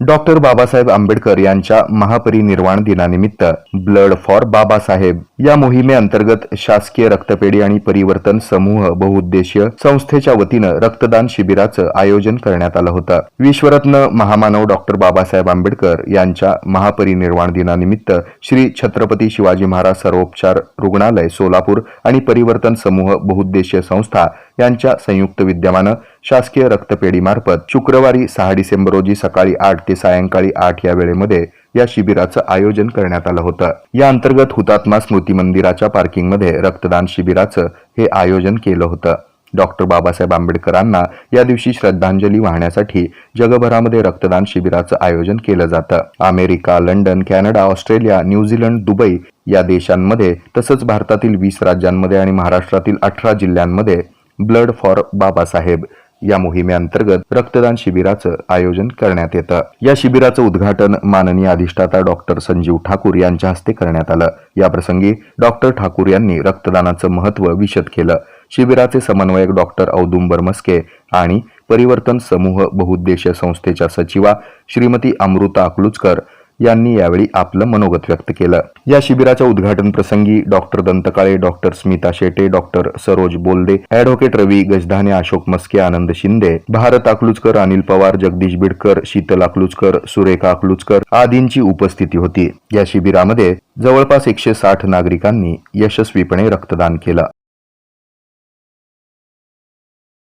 Doctor Babasaheb Ambedkar यांच्या महापरिनिर्वाण दिनानिमित्त blood for Babasaheb या मोहिमेअंतर्गत शासकीय रक्तपेढी आणि परिवर्तन समूह बहुउद्देशीय संस्थेच्या वतीनं रक्तदान शिबिराचं आयोजन करण्यात आलं होतं. विश्वरत्न महामानव डॉक्टर बाबासाहेब आंबेडकर यांच्या महापरिनिर्वाण दिनानिमित्त श्री छत्रपती शिवाजी महाराज सर्वोपचार रुग्णालय सोलापूर आणि परिवर्तन समूह बहुउद्देशीय संस्था यांच्या संयुक्त विद्यमानं शासकीय रक्तपेढीमार्फत शुक्रवारी सहा डिसेंबर रोजी सकाळी आठ ते सायंकाळी आठ या वेळेमध्ये या शिबिराचं आयोजन करण्यात आलं होतं. या अंतर्गत हुतात्मा स्मृती मंदिराच्या पार्किंगमध्ये रक्तदान शिबिराचं हे आयोजन केलं होतं. डॉक्टर बाबासाहेब आंबेडकरांना या दिवशी श्रद्धांजली वाहण्यासाठी जगभरामध्ये रक्तदान शिबिराचं आयोजन केलं जातं. America London Canada Australia New Zealand Dubai या देशांमध्ये तसंच भारतातील वीस राज्यांमध्ये आणि महाराष्ट्रातील अठरा जिल्ह्यांमध्ये ब्लड फॉर बाबासाहेब या मोहिमेअंतर्गत रक्तदान शिबिराचं आयोजन करण्यात येतं. या शिबिराचं उद्घाटन माननीय अधिष्ठाता डॉक्टर संजीव ठाकूर यांच्या हस्ते करण्यात आलं. याप्रसंगी डॉक्टर ठाकूर यांनी रक्तदानाचं महत्त्व विशद केलं. शिबिराचे समन्वयक डॉक्टर औदुंबर मस्के आणि परिवर्तन समूह बहुउद्देशीय संस्थेच्या सचिवा श्रीमती अमृता अकलुचकर यांनी यावेळी आपलं मनोगत व्यक्त केलं. या शिबिराच्या उद्घाटन प्रसंगी doctor Dantkale doctor Smita Shete doctor Saroj Bolde advocate Ravi Gajdhane Ashok Maske Anand Shinde Bharat Akluchkar Anil Pawar Jagdish Bidkar Sheetal Akluchkar Surekha Akluchkar आदींची उपस्थिती होती. या शिबिरामध्ये जवळपास एकशे साठ नागरिकांनी यशस्वीपणे रक्तदान केलं.